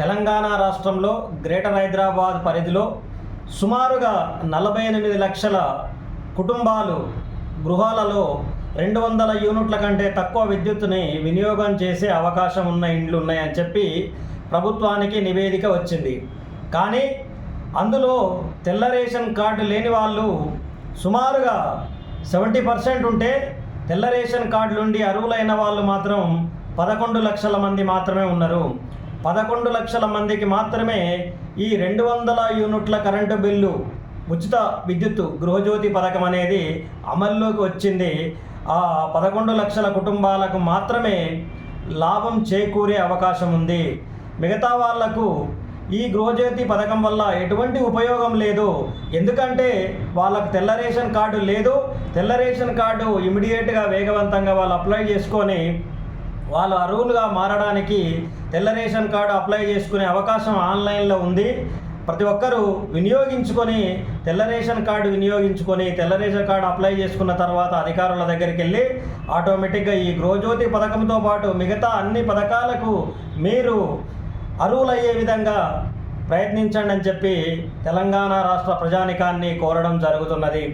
తెలంగాణ రాష్ట్రంలో గ్రేటర్ హైదరాబాద్ పరిధిలో సుమారుగా నలభై ఎనిమిది లక్షల కుటుంబాలు గృహాలలో రెండు వందల యూనిట్ల కంటే తక్కువ విద్యుత్తుని వినియోగం చేసే అవకాశం ఉన్న ఇండ్లు ఉన్నాయని చెప్పి ప్రభుత్వానికి నివేదిక వచ్చింది. కానీ అందులో తెల్ల రేషన్ కార్డు లేని వాళ్ళు సుమారుగా సెవెంటీ పర్సెంట్ ఉంటే తెల్ల రేషన్ కార్డు నుండి అర్హులైన వాళ్ళు మాత్రం పదకొండు లక్షల మంది మాత్రమే ఉన్నారు. పదకొండు లక్షల మందికి మాత్రమే ఈ రెండు వందల యూనిట్ల కరెంటు బిల్లు ఉచిత విద్యుత్తు గృహజ్యోతి పథకం అనేది అమల్లోకి వచ్చింది. ఆ పదకొండు లక్షల కుటుంబాలకు మాత్రమే లాభం చేకూరే అవకాశం ఉంది. మిగతా వాళ్ళకు ఈ గృహజ్యోతి పథకం వల్ల ఎటువంటి ఉపయోగం లేదు. ఎందుకంటే వాళ్ళకు తెల్ల రేషన్ కార్డు లేదు. తెల్ల రేషన్ కార్డు ఇమీడియట్గా వేగవంతంగా వాళ్ళు అప్లై చేసుకొని వాళ్ళు అర్హులుగా మారడానికి తెల్ల రేషన్ కార్డు అప్లై చేసుకునే అవకాశం ఆన్లైన్లో ఉంది. ప్రతి ఒక్కరూ వినియోగించుకొని తెల్ల రేషన్ కార్డు వినియోగించుకొని తెల్ల రేషన్ కార్డు అప్లై చేసుకున్న తర్వాత అధికారుల దగ్గరికి వెళ్ళి ఆటోమేటిక్గా ఈ గృహజ్యోతి పథకంతో పాటు మిగతా అన్ని పథకాలకు మీరు అర్హులయ్యే విధంగా ప్రయత్నించండి అని చెప్పి తెలంగాణ రాష్ట్ర ప్రజానికాన్ని కోరడం జరుగుతున్నది.